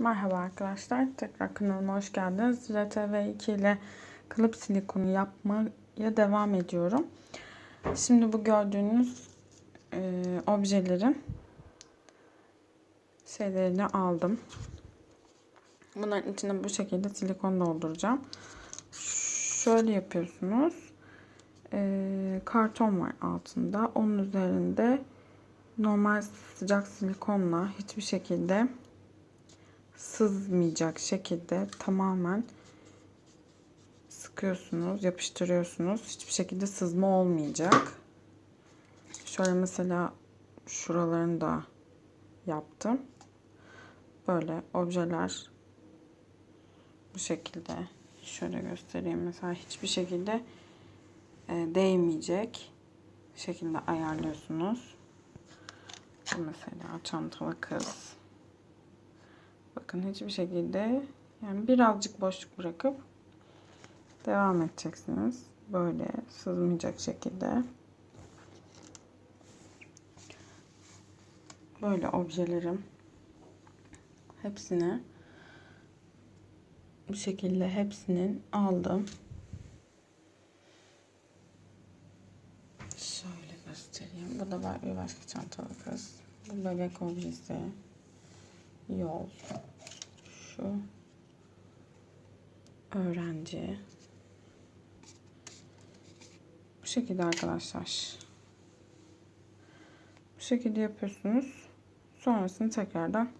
Merhaba arkadaşlar. Tekrar kanalıma hoş geldiniz. RTV2 ile kalıp silikonu yapmaya devam ediyorum. Şimdi bu gördüğünüz e, objelerin şeylerini aldım. Bunların içine bu şekilde silikon dolduracağım. Şöyle yapıyorsunuz. E, karton var altında. Onun üzerinde normal sıcak silikonla hiçbir şekilde sızmayacak şekilde tamamen sıkıyorsunuz, yapıştırıyorsunuz. Hiçbir şekilde sızma olmayacak. Şöyle mesela şuralarını da yaptım. Böyle objeler bu şekilde şöyle göstereyim. Mesela hiçbir şekilde e, değmeyecek şekilde ayarlıyorsunuz. Bu mesela çantalı kız. Bakın hiçbir şekilde yani birazcık boşluk bırakıp devam edeceksiniz. Böyle sızmayacak şekilde. Böyle objelerim hepsini bu şekilde hepsinin aldım. Şöyle göstereyim. Bu da bir başka çantalı kız. Bu bebek objesi. Yol. Şu. Öğrenci. Bu şekilde arkadaşlar. Bu şekilde yapıyorsunuz. Sonrasını tekrardan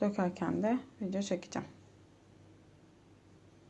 dökerken de video çekeceğim.